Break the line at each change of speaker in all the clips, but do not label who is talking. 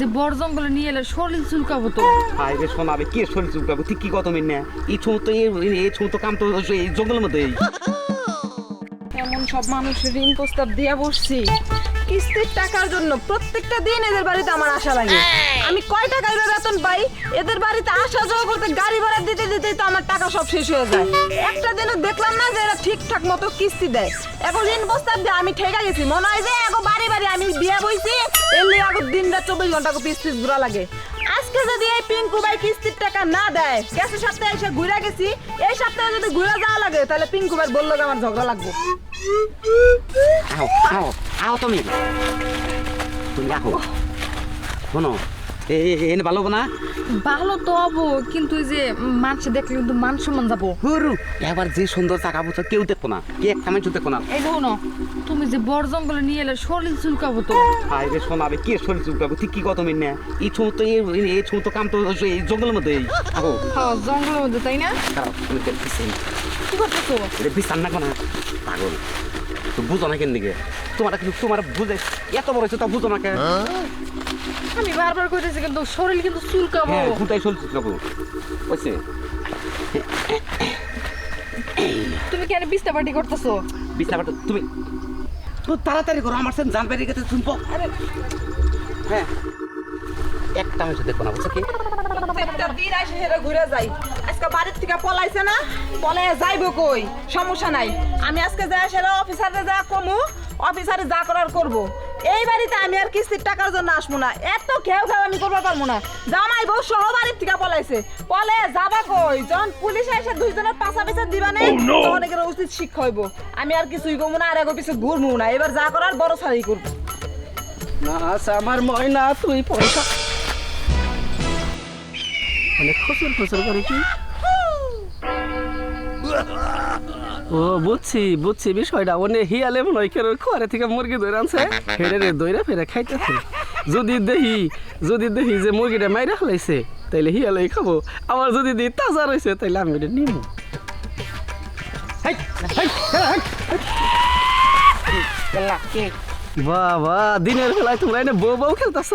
যে বড় জঙ্গলে নিয়ে এলে শরীর চুলকাবো তো।
হাই রে শোনা আবে কে শরীর চুলকাবো? তুই কি কত মিন না? এই সমস্ত এই ছোঁ তো কাম তো এই জঙ্গলের মধ্যে
সব মানুষের ঋণ প্রস্তাব দিয়া বসছি। কিস্তির টাকার জন্য প্রত্যেকটা দিন এদের বাড়িতে আমার আশা লাগে। আমি কয় টাকা বেতন পাই? এদের বাড়িতে আসা যাওয়া করতে গাড়ি ভাড়া দিতে দিতেই তো আমার টাকা সব শেষ হয়ে যায়। একটা দিনও দেখলাম না যে এরা ঠিকঠাক মতো কিস্তি দেয়। এখন ঋণ প্রস্তাব দিয়ে আমি ঠেকা গেছি। মনে হয় যে এখন বাড়ি বাড়ি আমি বিয়ে বইছি, এমনি এখন দিনটা চব্বিশ ঘণ্টা পিস ঘোরা লাগে। আজকে যদি এই পিঙ্কু ভাই কিস্তির টাকা না দেয়। গেছে সপ্তাহে এসে ঘুরে গেছি। এই সপ্তাহে যদি ঘুরে যাওয়া লাগে, তাহলে পিঙ্কু ভাই বলল আমার ঝগড়া লাগবে।
আও আও আও তুমি। তুমি রাখো। শোনো এনে ভালো হব না?
ভালো তো হব কিন্তু যে মানুষ দেখলে কিন্তু মান সম্মান যাব।
হুরু এবার যে সুন্দর টাকা পয়সা কেউ দেখব না কে একটা মানুষ দেখব না।
এই দেখো না তুমি যে বড় জঙ্গলে নিয়ে এলে শরীর চুলকাবো তো।
হাই রে শোনা আবে কে শরীর চুলকাবো? তুই কি কত মিন না? এই সমস্ত এই সমস্ত কাম তো এই জঙ্গলের মধ্যে। আহো।
হ্যাঁ জঙ্গলের মধ্যে তাই না?
তুমি পিছিয়ে
কি করতেছো?
এটা বিশ্বাস না না। পাগল। তো বুঝো না কেন দিকে তোমার তোমার বুঝে এত বড় হয়েছে তা বুঝো না কেন?
আমি বারবার কইতেছি কিন্তু শরীর কিন্তু চুলকাবো।
হ্যাঁ দুটাই শরীর চুলকাবো বুঝছে
তুমি কেন বিস্তা পার্টি করতেছো?
বিছনা বাটো তুমি তো তাড়াতাড়ি করো আমার সাথে জান বেরিয়ে গেছে তুমি আরে হ্যাঁ। একটা আমি দেখো না বুঝছ কি?
প্রত্যেকটা দিন আসে সেটা ঘুরে যাই আজকে বাড়ির থেকে পলাইছে না পলাইয়া যাইবো কই? সমস্যা নাই। আমি আজকে যাই সেটা অফিসারে যা কমু অফিসারে যা করার করব। এই বাড়িতে আমি আর কিস্তির টাকার জন্য আসব না। এত খেউ খেউ আমি করব পারব না। জামাই বউ সহ বাড়ির থেকে পলাইছে। পলে যাবা কই? যখন পুলিশ এসে দুইজনের পাশা পিছা দিবা নেই তখন এগুলো উচিত শিক্ষা হইব। আমি আর কিছুই করব না আর এগো পিছু ঘুরবো না। এবার যা করার বড় সারি করব।
না আমার ময়না তুই পয়সা অনেক খুচুর খুচুর করে কি? ও, বুঝছি বুঝছি বিষয়টা। অনে হিয়ালে মনে হয় কেন ঘরে থেকে মুরগি ধরে আনছে। হেডে রে দইরা ফেরে খাইতেছে। যদি দেখি যদি দেখি যে মুরগিটা মাইরা ফেলাইছে, তাইলে হিয়ালে খাব। আবার যদি দেখি তাজা রয়েছে তাইলে আমি এটা নিব বাবা, দিনের বেলায় তোমরা এনে বউ বউ খেলতেছ?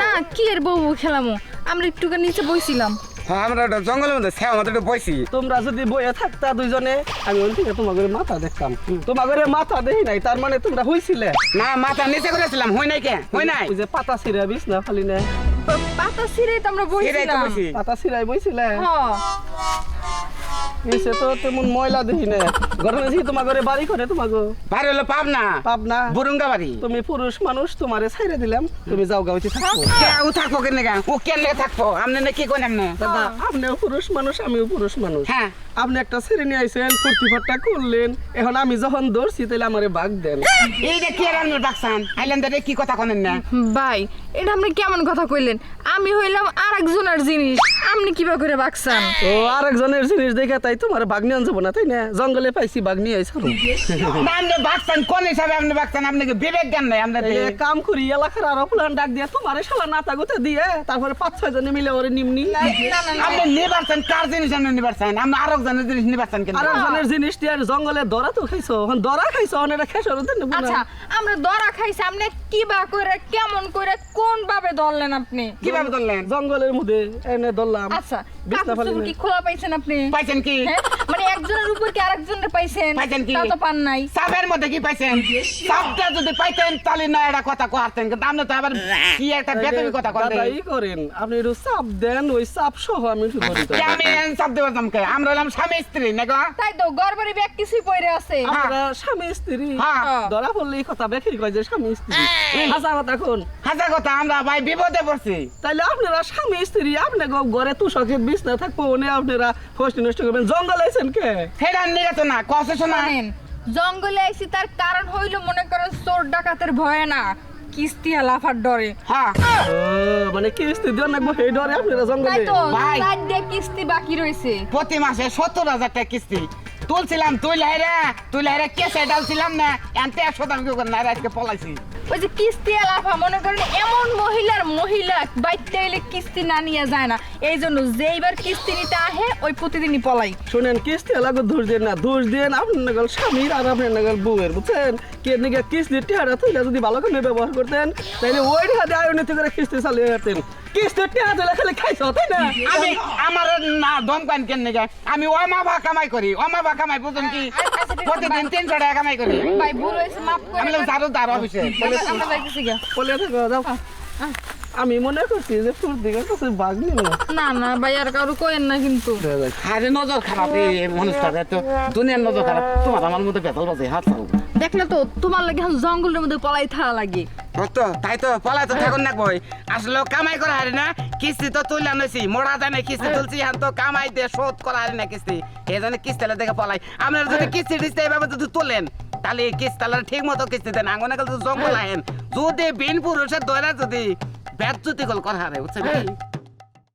না, কি এর বউ বউ খেলামো? আমরা একটুখানি নিচে বইছিলাম।
হ্যাঁ আমরা একটা জঙ্গলের মধ্যে স্যার আমাদের একটু বসি
তোমরা যদি বইয়ে থাকতা দুইজনে আমি ওই থেকে তোমাদের মাথা দেখতাম। তোমাদের মাথা দেখি নাই তার মানে তোমরা হইছিলে?
না মাথা নিচে করেছিলাম হই নাই কে? হই নাই।
ওই যে পাতা ছিঁড়া বিছ না খালি না?
পাতা ছিঁড়ে তো আমরা বইছিলাম।
পাতা ছিঁড়াই বইছিলে?
হ্যাঁ
এসে তো তেমন ময়লা দেখি না। ঘটনা দেখি তোমার ঘরে বাড়ি করে তোমাকে
বাড়ি হলো পাবনা।
পাবনা।
বুরুঙ্গা বাড়ি।
তুমি পুরুষ মানুষ তোমারে ছাইরে দিলাম তুমি যাও গাউতে থাকো।
কে থাকব কেন কে ও কেন থাকব? আপনি না কি করেন আপনি
দাদা আপনিও পুরুষ মানুষ আমিও পুরুষ মানুষ।
হ্যাঁ।
আপনি একটা ছেড়ে নিয়ে আইছেন ফুর্তি ফাট্টা করলেন এখন আমি যখন ধরছি তাহলে আমারে বাঘ দেন।
এই যে কি রান্নার ডাকসান আইল্যান্ডারে কি কথা কনেন না?
ভাই এটা আপনি কেমন কথা কইলেন? আমি হইলাম আর একজনের জিনিস। আপনি কিবা করে বাকসান?
ও আরেকজনের জিনিস দেখে তাই তোমার নিয়ে যাব না তাই না? জঙ্গলে পাইছি বাঘ নিয়ে আইসারো
না আপনি বাকসান কোন হিসাবে আপনি বাকসান? আপনি কি বিবেক জ্ঞান নাই?
এই কাম করি এলাকার আরও প্লান ডাক দিয়ে তোমার শালা নাতা গুতে দিয়ে তারপরে পাঁচ ছয় জনে মিলে ওরে নিমনি।
আপনি নিবারছেন কার জিনিস আপনি নিবারছেন? আপনি আরও জনের জিনিস নিবারছেন কেন
আরেকজনের জিনিস দিয়ে জঙ্গলে দরা তো খাইছো এখন দরা খাইছো এখন এটা খেসর
আচ্ছা আমরা দরা খাইছি আপনি কিবা করে কেমন করে কোন ভাবে ধরলেন আপনি?
কীভাবে ধরলেন?
জঙ্গলের মধ্যে এনে ধরলাম
আচ্ছা
বিছনা ফালি
কি খোলা পাইছেন আপনি?
পাইছেন কি?
হ্যাঁ? মানে একজনের উপর কি আরেকজনের পাইছেন?
পাইছেন কি?
তো পান নাই।
সাপের মধ্যে কি পাইছেন? সাপটা যদি পাইতেন তাহলে না এটা কথা কোয়ারতেন কিন্তু আপনি তো আবার কি একটা বেতবি কথা করেন
করেন আপনি একটু চাপ দেন ওই চাপ সহ আমি তো।
আমি সাপ দেবো তোমাকে? আমরা হলাম স্বামী স্ত্রী নাকি
তাই তো গড়বড়ি ব্যাগ কিছুই পড়ে আছে।
আমরা স্বামী স্ত্রী।
হ্যাঁ।
ধরা পড়লে এই কথা বেশি কয় যে স্বামী স্ত্রী। হাসা কথা কোন
হাজার কথা আমরা ভাই বিপদে পড়ছি।
তাইলে আপনারা স্বামী স্ত্রী আপনি তুষকের বিষ না থাকব উনি আপনারা ফষ্টি নষ্ট করবেন। জঙ্গল আইছেন কে?
তো না কষ্ট শোনা
জানেন জঙ্গলে আইছি তার কারণ হইল মনে করেন চোর ডাকাতের ভয়ে না কিস্তি লাফার ডরে।
হ্যাঁ।
মানে কিস্তি দিও না সেই ডরে আপনারা জঙ্গলে?
তো
ভাই।
কিস্তি বাকি রয়েছে।
প্রতি মাসে সত্তর হাজার টাকা কিস্তি। তুলছিলাম তুই লাইরা তুই লাইরা কেসে ডালছিলাম না এনতে শতাংশ করে না আজকে পলাইছি।
ওই যে কিস্তি এলাফা মনে করেন এমন মহিলার মহিলা বাইতে এলে কিস্তি না নিয়ে যায় না। এই জন্য যেইবার কিস্তি নিতে আহে, ওই প্রতিদিনই পলাই।
শুনেন, কিস্তি এলাকা দোষ দেন না দোষ দেন, আপনার নাগাল স্বামীর আর আপনার নাগাল বউয়ের, বুঝছেন? কে নিকে কিস্তির টেহারা তুইলা যদি ভালো করে ব্যবহার করতেন তাহলে ওই হাতে আয়নিতে করে কিস্তি চালিয়ে যেতেন কিস্তির টেহা তুলে খালি খাইছ তাই না?
আমি আমার না দমকান কেন নাকি আমি কামাই করি কামাই বুঝুন কি? প্রতিদিন তিনশো টাকা কামাই করি।
ভাই ভুল হয়েছে মাফ করে
আমি লোক দারু দারু অফিসে
আমরা- আমরা যাইতেছি গা
বলে থাকো যাও। আমি মনে করছি যে তোর দিকে কাছে বাঘ নিল
না। না ভাই আর কারও কোয়েন না কিন্তু।
আরে নজর খারাপ এই মানুষটার এত দুনিয়ার নজর খারাপ। তোমার আমার মধ্যে বেতল বাজে হাত
দেখলে তো তোমার লাগে এখন জঙ্গলের মধ্যে পলাই থাকা লাগে।
তো তাই তো পলাই তো থাকুন না কই আসলে কামাই করা হারি না কিস্তি তো তুললে নইছি মোড়া জানে কিস্তি তুলছি হান তো কামাই দিয়ে শোধ করা হারি না কিস্তি। এই জন্য কিস্তিলে দেখে পলাই। আপনারা যদি কিস্তি টিস্তি এইভাবে যদি তোলেন তাহলে এই কিস্তালা ঠিক মতো কিস্তি দেন। আঙ্গনে গেলে জঙ্গল আহেন। যদি বিন পুরুষের দৈরা যদি ব্যাট যদি কল করা হারে বুঝছেন